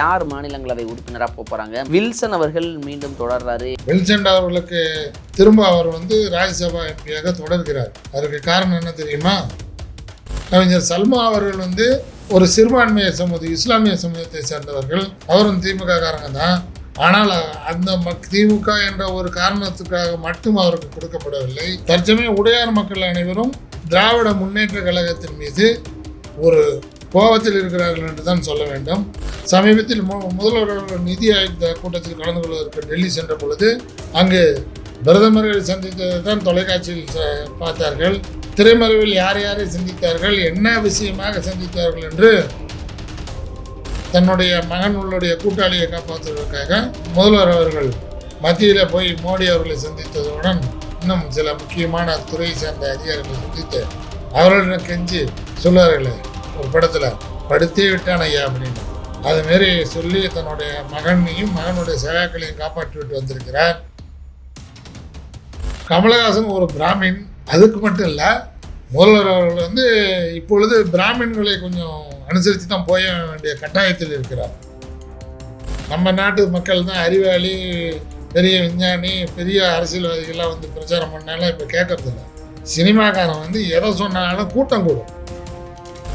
யார் மாநிலங்களவை உறுப்பினராக போக போறாங்க? வில்சன் அவர்கள் மீண்டும் தொடர்றாரு. வில்சன் அவர்களுக்கு திரும்ப அவர் வந்து ராஜ்யசபா எம்பியாக தொடர்கிறார். அதற்கு காரணம் என்ன தெரியுமா? கவிஞர் சல்மா அவர்கள் வந்து ஒரு சிறுபான்மைய சமூக இஸ்லாமிய சமூகத்தை சேர்ந்தவர்கள். அவரும் திமுக காரங்க தான். ஆனால் அந்த மக் திமுக என்ற ஒரு காரணத்துக்காக மட்டும் அவருக்கு கொடுக்கப்படவில்லை. தற்சமயம் உடையார் மக்கள் அனைவரும் திராவிட முன்னேற்ற கழகத்தின் மீது ஒரு கோபத்தில் இருக்கிறார்கள் என்று தான் சொல்ல வேண்டும். சமீபத்தில் மு- முதல்வர் நிதி ஆயுத கூட்டத்தில் கலந்து கொள்வதற்கு டெல்லி சென்ற பொழுது அங்கு பிரதமரை சந்தித்ததை தான் தொலைக்காட்சியில் பார்த்தார்கள். திரைமறைவில் யார் யாரை சந்தித்தார்கள்? என்ன விஷயமாக சந்தித்தார்கள் என்று தன்னுடைய மகன்களுடைய கூட்டாளியை காப்பாற்றுவதற்காக முதல்வர் அவர்கள் மத்தியில் போய் மோடி அவர்களை சந்தித்ததுடன் இன்னும் சில முக்கியமான துறையை சேர்ந்த அதிகாரிகளை சந்தித்து அவர்களிடம் கெஞ்சி சொல்லுவார்களே ஒரு படத்தில் படுத்தே விட்டான் ஐயா அப்படின்னு அதுமாரி சொல்லி தன்னுடைய மகனையும் மகனுடைய சகாக்களையும் காப்பாற்றி விட்டு வந்திருக்கிறார். கமலஹாசன் ஒரு பிராமின். அதுக்கு மட்டும் இல்லை முதல்வர் அவர்கள் வந்து இப்பொழுது பிராமின்களை கொஞ்சம் அனுசரித்து தான் போய வேண்டிய கட்டாயத்தில் இருக்கிறார். நம்ம நாட்டு மக்கள் தான் அறிவாளி பெரிய விஞ்ஞானி பெரிய அரசியல்வாதிகள்லாம் வந்து பிரச்சாரம் பண்ணாலும் இப்போ கேட்கறதில்ல சினிமாக்காரன் வந்து எதை சொன்னாலும் கூட்டம் கூடும்.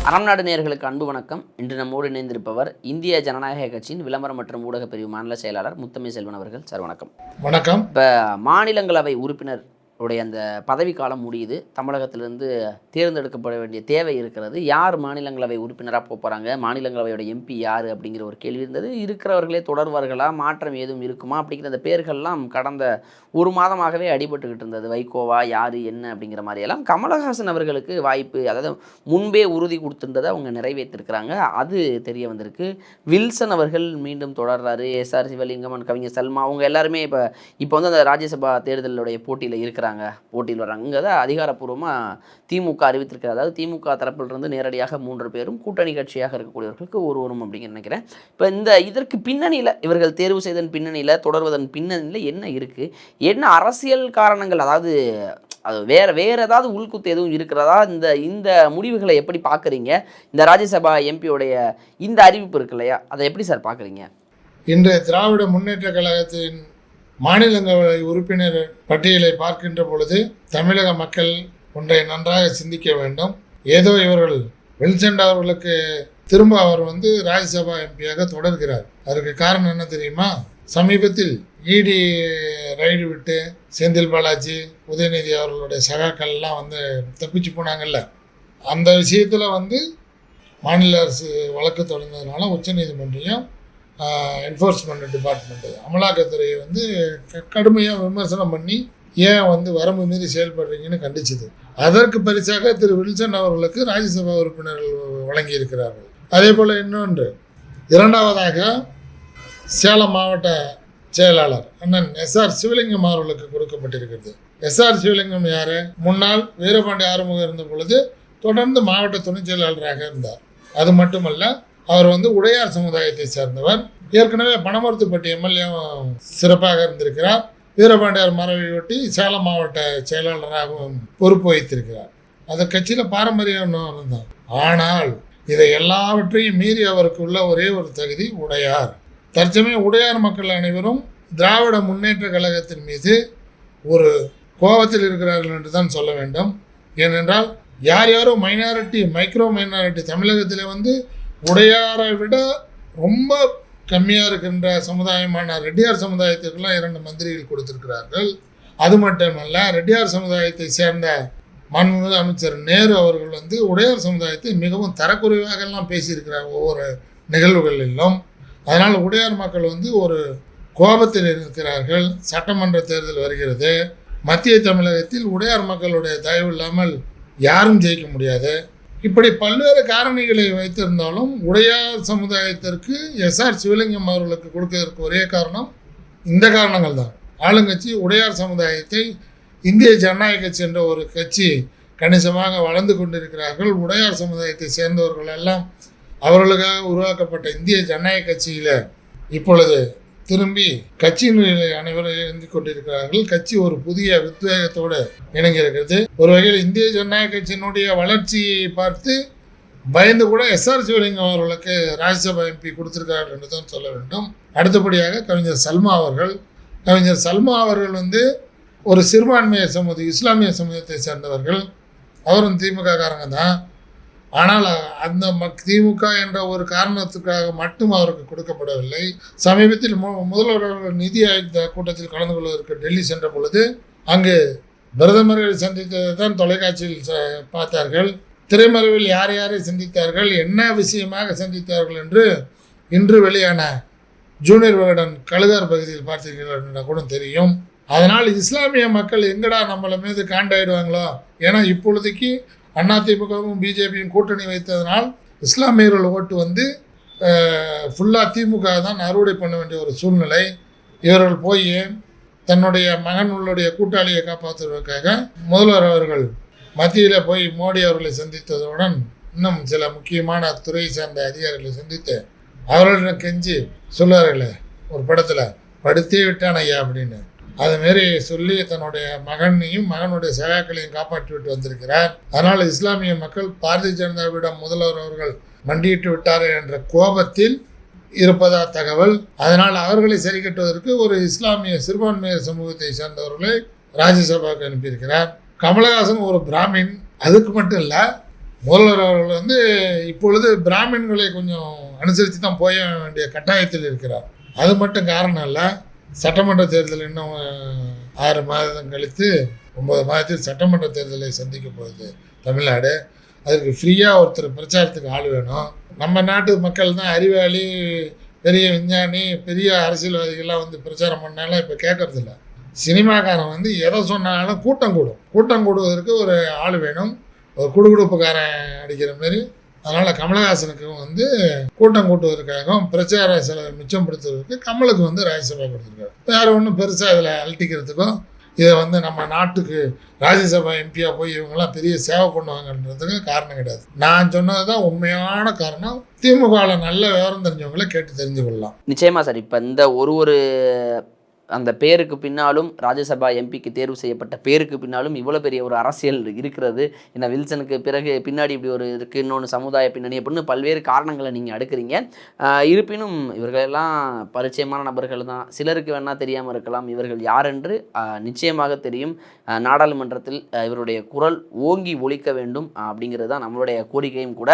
அறம் நாடு நேயர்களுக்கு அன்பு வணக்கம். இன்று நம்மோடு இணைந்திருப்பவர் இந்திய ஜனநாயக கட்சியின் விளம்பரம் மற்றும் ஊடக பிரிவு மாநில செயலாளர் முத்தமிழ் செல்வன் அவர்கள். சார் வணக்கம். வணக்கம். இப்போ மாநிலங்களவை உறுப்பினர் உடைய அந்த பதவி காலம் முடியுது. தமிழகத்திலிருந்து தேர்ந்தெடுக்கப்பட வேண்டிய தேவை இருக்கிறது. யார் மாநிலங்களவை உறுப்பினராக போக போகிறாங்க மாநிலங்களவையோட எம்பி யார் அப்படிங்கிற ஒரு கேள்வி இருந்தது. இருக்கிறவர்களே தொடர்வார்களா? மாற்றம் ஏதும் இருக்குமா? அப்படிங்கிற அந்த பேர்கள்லாம் கடந்த ஒரு மாதமாகவே அடிபட்டுக்கிட்டு இருந்தது. வைகோவா யார் என்ன அப்படிங்கிற மாதிரியெல்லாம் கமலஹாசன் அவர்களுக்கு வாய்ப்பு அதாவது முன்பே உறுதி கொடுத்துருந்ததை அவங்க நிறைவேற்றிருக்கிறாங்க. அது தெரிய வந்திருக்கு. வில்சன் அவர்கள் மீண்டும் தொடர்றாரு. எஸ்ஆர் சிவலிங்கமன் கவிஞர் சல்மா அவங்க எல்லாருமே இப்போ இப்போ வந்து அந்த ராஜ்யசபா தேர்தலுடைய போட்டியில் இருக்கிறாங்க. போட்டியில் வர்றாங்க. இங்கே தான் அதிகாரப்பூர்வமாக திமுக அறிவித்திருக்கிறது அதாவது திமுக தரப்பிலிருந்து நேரடியாக மூன்று பேரும் கூட்டணி கட்சியாக இருக்கக்கூடியவர்களுக்கு ஒருவரும் அப்படிங்கிற நினைக்கிறேன். இப்போ இந்த இதற்கு பின்னணியில் இவர்கள் தேர்வு செய்ததன் பின்னணியில் தொடர்வதன் பின்னணியில் என்ன இருக்குது என்ன அரசியல் காரணங்கள்? அதாவது அது வேற வேறு ஏதாவது உள்குத்து எதுவும் இருக்கிறதா? இந்த இந்த முடிவுகளை எப்படி பார்க்குறீங்க? இந்த ராஜ்யசபா எம்பியோடைய இந்த அறிவிப்பு இருக்கு இல்லையா? அதை எப்படி சார் பார்க்குறீங்க? இன்றைய திராவிட முன்னேற்ற கழகத்தின் மாநிலங்களவை உறுப்பினர் பட்டியலை பார்க்கின்ற பொழுது தமிழக மக்கள் ஒன்றை நன்றாக சிந்திக்க வேண்டும். ஏதோ இவர்கள் வெளிச்சண்ட அவர்களுக்கு திரும்ப அவர் வந்து ராஜ்யசபா எம்பியாக தொடர்கிறார். அதற்கு காரணம் என்ன தெரியுமா? சமீபத்தில் இடி ரைடு விட்டு செந்தில் பாலாஜி உதயநிதி அவர்களுடைய சகாக்கள் எல்லாம் வந்து தப்பிச்சு போனாங்கல்ல. அந்த விஷயத்தில் வந்து மாநில அரசு வழக்கு தொடர்ந்ததுனால உச்சநீதிமன்றம் என்ஃபோர்ஸ்மெண்ட் டிபார்ட்மெண்ட்டு அமலாக்கத்துறையை வந்து கடுமையாக விமர்சனம் பண்ணி ஏன் வந்து வரம்பு மீறி செயல்படுறீங்கன்னு கண்டிச்சது. அதற்கு பரிசாக திரு வில்சன் அவர்களுக்கு ராஜ்யசபா உறுப்பினர்கள் வழங்கியிருக்கிறார்கள். அதே போல் இன்னொன்று இரண்டாவதாக சேலம் மாவட்ட செயலாளர் அண்ணன் எஸ்ஆர் சிவலிங்கம் அவர்களுக்கு கொடுக்கப்பட்டிருக்கிறது. எஸ்ஆர் சிவலிங்கம் யார்? முன்னாள் வீரபாண்டி ஆறுமுகம் இருந்த பொழுது தொடர்ந்து மாவட்ட துணைச் செயலாளராக இருந்தார். அது மட்டுமல்ல அவர் வந்து உடையார் சமுதாயத்தை சேர்ந்தவர். ஏற்கனவே பணமருத்துப்பட்டி எம்எல்ஏவும் சிறப்பாக இருந்திருக்கிறார். வீரபாண்டியார் மரபையொட்டி சேலம் மாவட்ட செயலாளராகவும் பொறுப்பு வைத்திருக்கிறார் அந்த கட்சியில் பாரம்பரியம் இருந்தார் ஆனால் இதை எல்லாவற்றையும் மீறி அவருக்கு உள்ள ஒரே ஒரு தகுதி உடையார். தற்சமயம் உடையார் மக்கள் அனைவரும் திராவிட முன்னேற்ற கழகத்தின் மீது ஒரு கோபத்தில் இருக்கிறார்கள் என்று தான் சொல்ல வேண்டும். ஏனென்றால் யார் யாரோ மைனாரிட்டி மைக்ரோ மைனாரிட்டி தமிழகத்தில் வந்து உடையாரை விட ரொம்ப கம்மியாக இருக்கின்ற சமுதாயமான ரெட்டியார் சமுதாயத்திற்கெல்லாம் இரண்டு மந்திரிகள் கொடுத்திருக்கிறார்கள். அது மட்டுமல்ல ரெட்டியார் சமுதாயத்தை சேர்ந்த மாண்புமிகு அமைச்சர் நேரு அவர்கள் வந்து உடையார் சமுதாயத்தை மிகவும் தரக்குறைவாக எல்லாம் பேசியிருக்கிறார் ஒவ்வொரு நிகழ்வுகளிலும். அதனால் உடையார் மக்கள் வந்து ஒரு கோபத்தில் இருக்கிறார்கள். சட்டமன்ற தேர்தல் வருகிறது. மத்திய தமிழகத்தில் உடையார் மக்களுடைய தயவு இல்லாமல் யாரும் ஜெயிக்க முடியாது. இப்படி பல்வேறு காரணிகளை வைத்திருந்தாலும் உடையார் சமுதாயத்திற்கு எஸ்ஆர் சிவலிங்கம் அவர்களுக்கு கொடுக்கறதுக்கு ஒரே காரணம் இந்த காரணங்கள் தான். ஆளுங்கட்சி உடையார் சமுதாயத்தை இந்திய ஜனநாயக கட்சி என்ற ஒரு கட்சி கணிசமாக வளர்ந்து கொண்டிருக்கிறார்கள். உடையார் சமுதாயத்தை சேர்ந்தவர்கள் எல்லாம் அவர்களுக்காக உருவாக்கப்பட்ட இந்திய ஜனநாயக கட்சியில் இப்பொழுது திரும்பி கட்சியினுடைய அனைவரும் இணைந்து கொண்டிருக்கிறார்கள். கட்சி ஒரு புதிய உத்வேகத்தோடு இணங்கியிருக்கிறது ஒரு வகையில் இந்திய ஜனநாயக கட்சியினுடைய வளர்ச்சியை பார்த்து பயந்து கூட எஸ்ஆர் சிவலிங்கம் அவர்களுக்கு ராஜ்யசபா எம்பி கொடுத்திருக்கிறார்கள் என்று தான் சொல்ல வேண்டும். அடுத்தபடியாக கவிஞர் சல்மா அவர்கள். கவிஞர் சல்மா அவர்கள் வந்து ஒரு சிறுபான்மைய சமூக இஸ்லாமிய சமூகத்தை சேர்ந்தவர்கள். அவரும் திமுக காரங்க தான். ஆனால் அந்த மக் திமுக என்ற ஒரு காரணத்துக்காக மட்டும் அவருக்கு கொடுக்கப்படவில்லை. சமீபத்தில் மு முதல்வர் நிதி ஆயோக் கூட்டத்தில் கலந்து கொள்வதற்கு டெல்லி சென்ற பொழுது அங்கு பிரதமர்களை சந்தித்ததை தான் தொலைக்காட்சியில் பார்த்தார்கள். திரைமறைவில் யார் யாரை சந்தித்தார்கள் என்ன விஷயமாக சந்தித்தார்கள் என்று இன்று வெளியான ஜூனியர் விகடன் கழுதார் பகுதியில் பார்த்தீர்கள் என்ற கூட தெரியும். அதனால் இஸ்லாமிய மக்கள் எங்கடா நம்மளை மீது காண்டாயிடுவாங்களோ? ஏன்னா இப்பொழுதைக்கு அதிமுகவும் பிஜேபியும் கூட்டணி வைத்ததனால் இஸ்லாமியர்கள் ஓட்டு வந்து ஃபுல்லாக திமுக தான் அறுவடை பண்ண வேண்டிய ஒரு சூழ்நிலை. இவர்கள் போய் தன்னுடைய மகன்களுடைய கூட்டாளியை காப்பாற்றுவதற்காக முதல்வர் அவர்கள் மத்தியில் போய் மோடி அவர்களை சந்தித்ததுடன் இன்னும் சில முக்கியமான துறை சார்ந்த அதிகாரிகளை சந்தித்து அவர்களிடம் கெஞ்சி சொல்லுவார்கள் ஒரு படத்தில் படுத்தே விட்டான் ஐயா அப்படின்னு அதுமாரி சொல்லி தன்னுடைய மகனையும் மகனுடைய சகாக்களையும் காப்பாற்றி விட்டு வந்திருக்கிறார். அதனால் இஸ்லாமிய மக்கள் பாரதிய ஜனதாவிடம் முதல்வர் அவர்கள் மண்டியிட்டு விட்டார் என்ற கோபத்தில் இருப்பதா தகவல். அதனால் அவர்களை சரி கட்டுவதற்கு ஒரு இஸ்லாமிய சிறுபான்மையர் சமூகத்தை சேர்ந்தவர்களை ராஜ்யசபாவுக்கு அனுப்பியிருக்கிறார். கமலஹாசன் ஒரு பிராமின். அதுக்கு மட்டும் இல்லை முதல்வர் அவர்கள் வந்து இப்பொழுது பிராமின்களை கொஞ்சம் அனுசரித்து தான் போய வேண்டிய கட்டாயத்தில் இருக்கிறார். அது மட்டும் காரணம் இல்லை சட்டமன்ற தேர்தல் இன்னும் ஆறு மாதம் கழித்து ஒன்பது மாதத்தில் சட்டமன்ற தேர்தலை சந்திக்க போகுது தமிழ்நாடு. அதுக்கு ஃப்ரீயாக ஒருத்தர் பிரச்சாரத்துக்கு ஆள் வேணும். நம்ம நாட்டு மக்கள் தான் அறிவாளி பெரிய விஞ்ஞானி பெரிய அரசியல்வாதிகள்லாம் வந்து பிரச்சாரம் பண்ணாலும் இப்போ கேட்கறதில்ல சினிமாக்காரன் வந்து எதை சொன்னாலும் கூட்டம் கூடும். கூட்டம் கூடுவதற்கு ஒரு ஆள் வேணும். ஒரு குடுகுடுப்புக்காரன் அடிக்கிற மாதிரி அதனால் கமலஹாசனுக்கும் வந்து கூட்டம் கூட்டுவதற்காகவும் பிரச்சார செலவை மிச்சப்படுத்துவதற்கு கமலுக்கு வந்து ராஜ்யசபா கொடுத்துருக்காரு. வேறு ஒன்றும் பெருசாக இதில் அழட்டிக்கிறதுக்கும் இதை வந்து நம்ம நாட்டுக்கு ராஜ்யசபா எம்பியாக போய் இவங்கெல்லாம் பெரிய சேவை பண்ணுவாங்கன்றதுக்கு காரணம் கிடையாது. நான் சொன்னது தான் உண்மையான காரணம். திமுகவில் நல்ல விவரம் தெரிஞ்சவங்கள கேட்டு தெரிஞ்சு கொள்ளலாம் நிச்சயமா சார். இப்போ இந்த ஒரு ஒரு அந்த பேருக்கு பின்னாலும் ராஜ்யசபா எம்பிக்கு தேர்வு செய்யப்பட்ட பேருக்கு பின்னாலும் இவ்வளோ பெரிய ஒரு அரசியல் இருக்கிறது. இந்த வில்சனுக்கு பிறகு பின்னாடி இப்படி ஒரு இருக்குது இன்னொன்று சமுதாய பின்னணி அப்படின்னு பல்வேறு காரணங்களை நீங்கள் அடுக்குறீங்க. இருப்பினும் இவர்களெல்லாம் பரிச்சயமான நபர்கள் தான். சிலருக்கு வேணால் தெரியாமல் இருக்கலாம். இவர்கள் யார் என்று நிச்சயமாக தெரியும். நாடாளுமன்றத்தில் இவருடைய குரல் ஓங்கி ஒழிக்க வேண்டும் அப்படிங்கிறது தான் நம்மளுடைய கோரிக்கையும் கூட.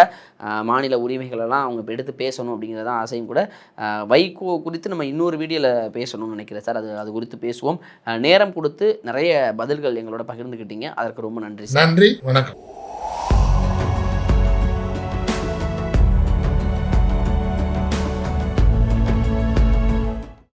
மாநில உரிமைகளெல்லாம் அவங்க எடுத்து பேசணும் அப்படிங்கிறது தான் ஆசையும் கூட. வைகோ குறித்து நம்ம இன்னொரு வீடியோவில் பேசணும்னு நினைக்கிறேன் சார். அது அது குறித்து பேசுவோம். நேரம் கொடுத்து நிறைய பதில்கள் எங்களோட பகிர்ந்துக்கிட்டீங்க அதற்கு ரொம்ப நன்றி நன்றி. வணக்கம்.